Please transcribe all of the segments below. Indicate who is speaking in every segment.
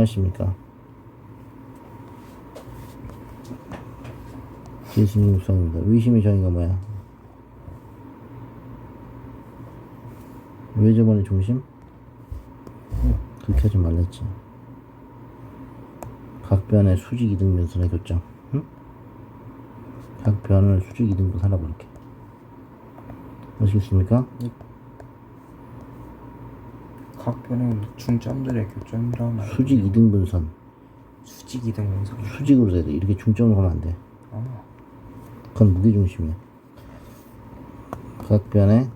Speaker 1: 안녕하십니까. 제이슨 육성입니다. 의심의 정의가 뭐야? 왜 저번에 중심? 그렇게 하지 말랬지. 각 변의 수직 이등 변선의 교점. 응? 각 변을 수직 이등분 살아볼게. 아시겠습니까?
Speaker 2: 각 변은 중점들의 교점이라는 말.
Speaker 1: 수직 이등 분선.
Speaker 2: 수직 이등 원선.
Speaker 1: 수직으로 돼야 돼. 이렇게 중점으로 가면 안 돼.
Speaker 2: 아,
Speaker 1: 그건 무게 중심이야. 각 변의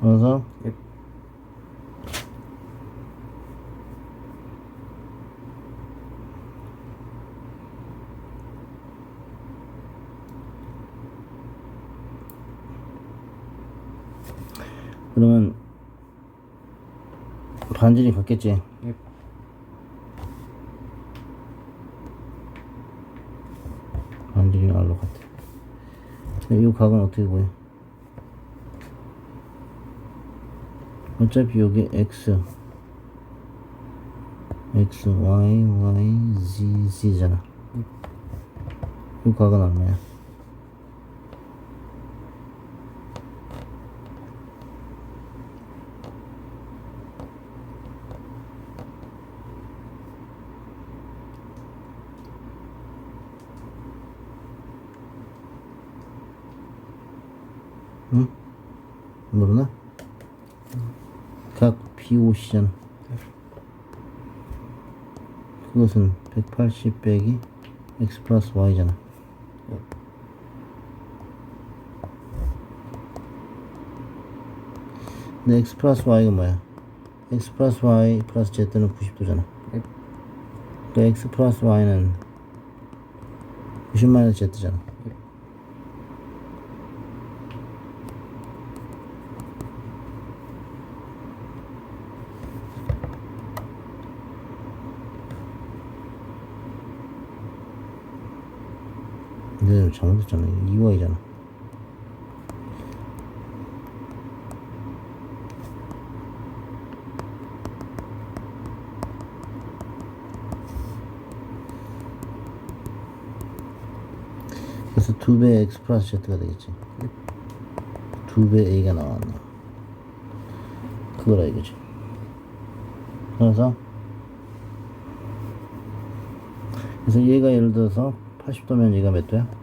Speaker 1: 그래서 그러면 반질이 같겠지.
Speaker 2: 예.
Speaker 1: 반질이 알로 같아. 이 각은 어떻게 구해? 어차피 여기 x x y y z z잖아. 이 각은 얼마야? 응? 모르나? 각 B50이잖아. 그것은 180 빼기 x 플러스 y잖아. 근데 x 플러스 y가 뭐야? x 플러스 y 플러스 z는 90도잖아.
Speaker 2: 예.
Speaker 1: 그 x 플러스 y는 90 마이너스 z잖아. 근데 잘못했잖아. 2y잖아. 그래서 두배 x 플러스 z가 되겠지. 두배 a가 나왔나. 그거라 이거지. 그래서 그래서 얘가 예를 들어서 80도면 얘가 몇 도야?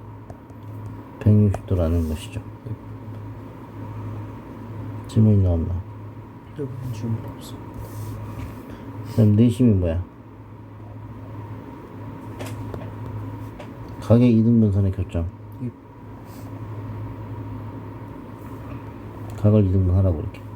Speaker 1: 160도라는 것이죠. 질문 있나 없나?
Speaker 2: 이런 질문 없어.
Speaker 1: 그럼 내심이 뭐야? 가계 이등분선의 교점.
Speaker 2: 예.
Speaker 1: 각을 이등분 하라고 이렇게.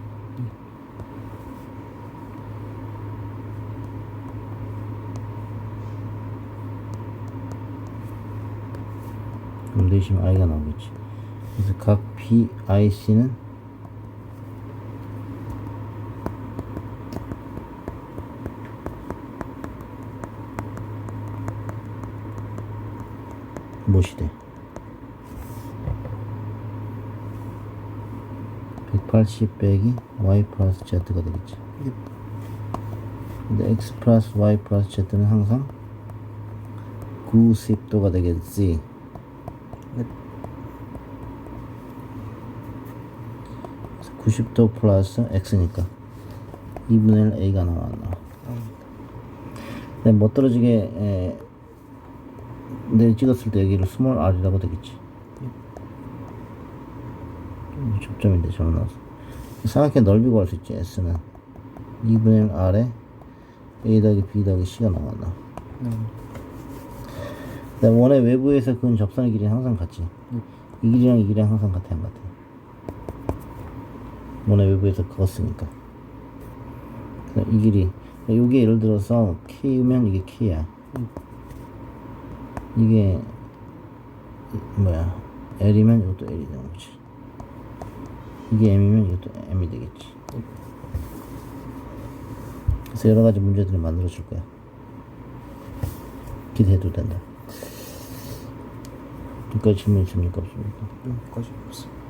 Speaker 1: 그럼 내심 i가 나오겠지. 그래서 각 BIC는 무엇이 돼? 180 빼기 y 플러스 z가 되겠지.
Speaker 2: 예.
Speaker 1: 근데 x 플러스 y 플러스 z는 항상 90도가 되겠지.
Speaker 2: 네.
Speaker 1: 90도 플러스 x니까 2분의 1 a가 나와. 근데 못 떨어지게 에, 내일 찍었을 때 여기를 스몰 r이라고 되겠지. 음, 접점인데 잘못 나왔어. 이상하게 넓이 구할 수 있지 s는 2분의 1 r에 a 더하기 b 더하기 c가 나왔나.
Speaker 2: 음,
Speaker 1: 원의 외부에서 그은 접선의 길이는 항상 같지. 이 길이랑 이 길이랑 항상 같아 안 같아. 원의 외부에서 그었으니까. 이 길이 요게 예를 들어서 k면 이게 k야. 이게 이- 뭐야 l이면 이것도 l이 되는 거지. 이게 m이면 이것도 m이 되겠지. 그래서 여러 가지 문제들을 만들어 줄 거야. 기대해도 된다. 여기까지면 재미가 없습니다.
Speaker 2: 네, 여기까지 없습니다.